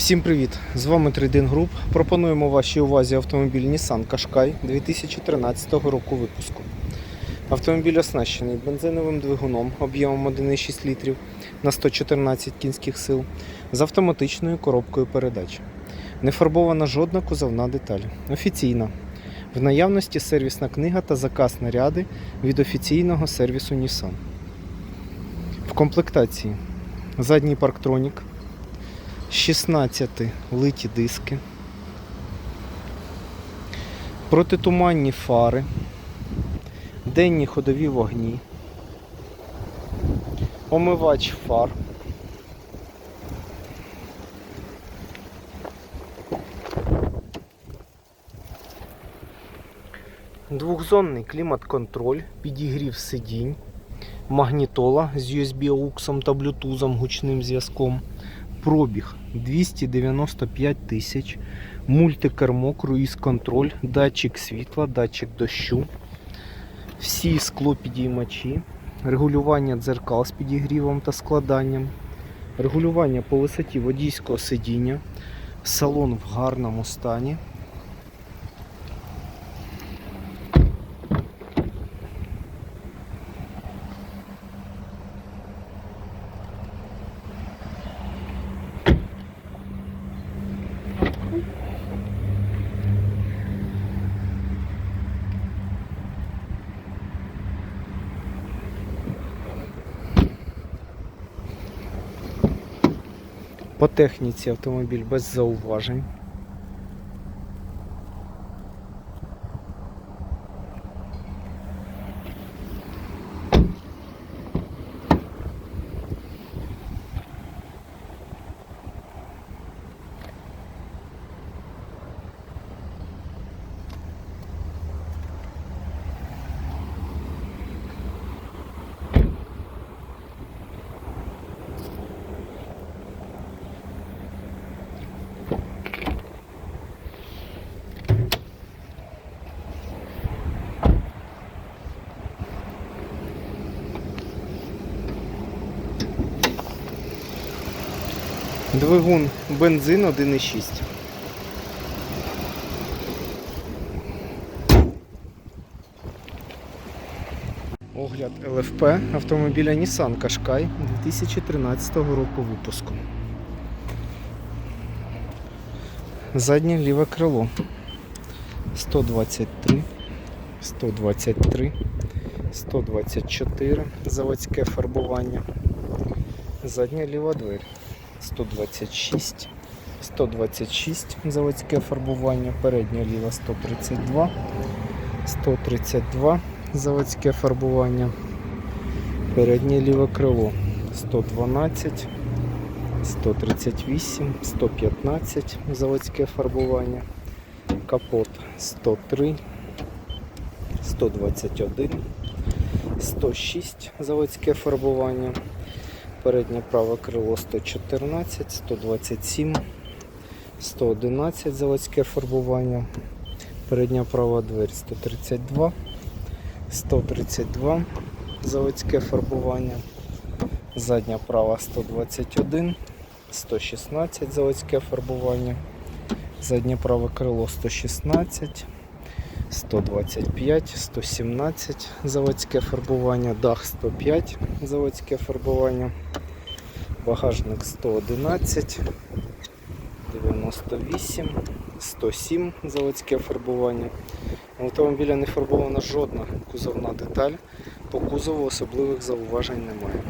Всім привіт! З вами Трейдинг Груп. Пропонуємо вашій увазі автомобіль Nissan Qashqai 2013 року випуску. Автомобіль оснащений бензиновим двигуном об'ємом 1,6 літрів на 114 кінських сил з автоматичною коробкою передач. Не фарбована жодна кузовна деталь. Офіційна. В наявності сервісна книга та заказ наряди від офіційного сервісу Nissan. В комплектації задній парктронік, 16 литі диски, протитуманні фари, денні ходові вогні, омивач фар. Двохзонний клімат-контроль, підігрів сидінь, магнітола з USB AUX та Bluetooth гучним зв'язком. Пробіг 295 тисяч, мультикермо, круїз-контроль, датчик світла, датчик дощу, всі склопідіймачі, регулювання дзеркал з підігрівом та складанням, регулювання по висоті водійського сидіння, салон в гарному стані. По техніці автомобіль без зауважень. Двигун бензин 1,6. Огляд ЛФП автомобіля Nissan Qashqai 2013 року випуску. Заднє ліве крило 123, 123, 124, заводське фарбування. Задня ліва двері 126, 126 заводське фарбування, передня ліва 132, 132 заводське фарбування, переднє ліве крило 112, 138, 115 заводське фарбування, капот 103, 121, 106 заводське фарбування. Переднє праве крило 114, 127, 111 заводське фарбування. Передня права двері 132, 132 заводське фарбування. Задня права 121, 116 заводське фарбування. Заднє праве крило 116, 125, 117 заводське фарбування, дах 105 заводське фарбування, багажник 111, 98, 107 заводське фарбування. У автомобіля не фарбована жодна кузовна деталь, по кузову особливих зауважень немає.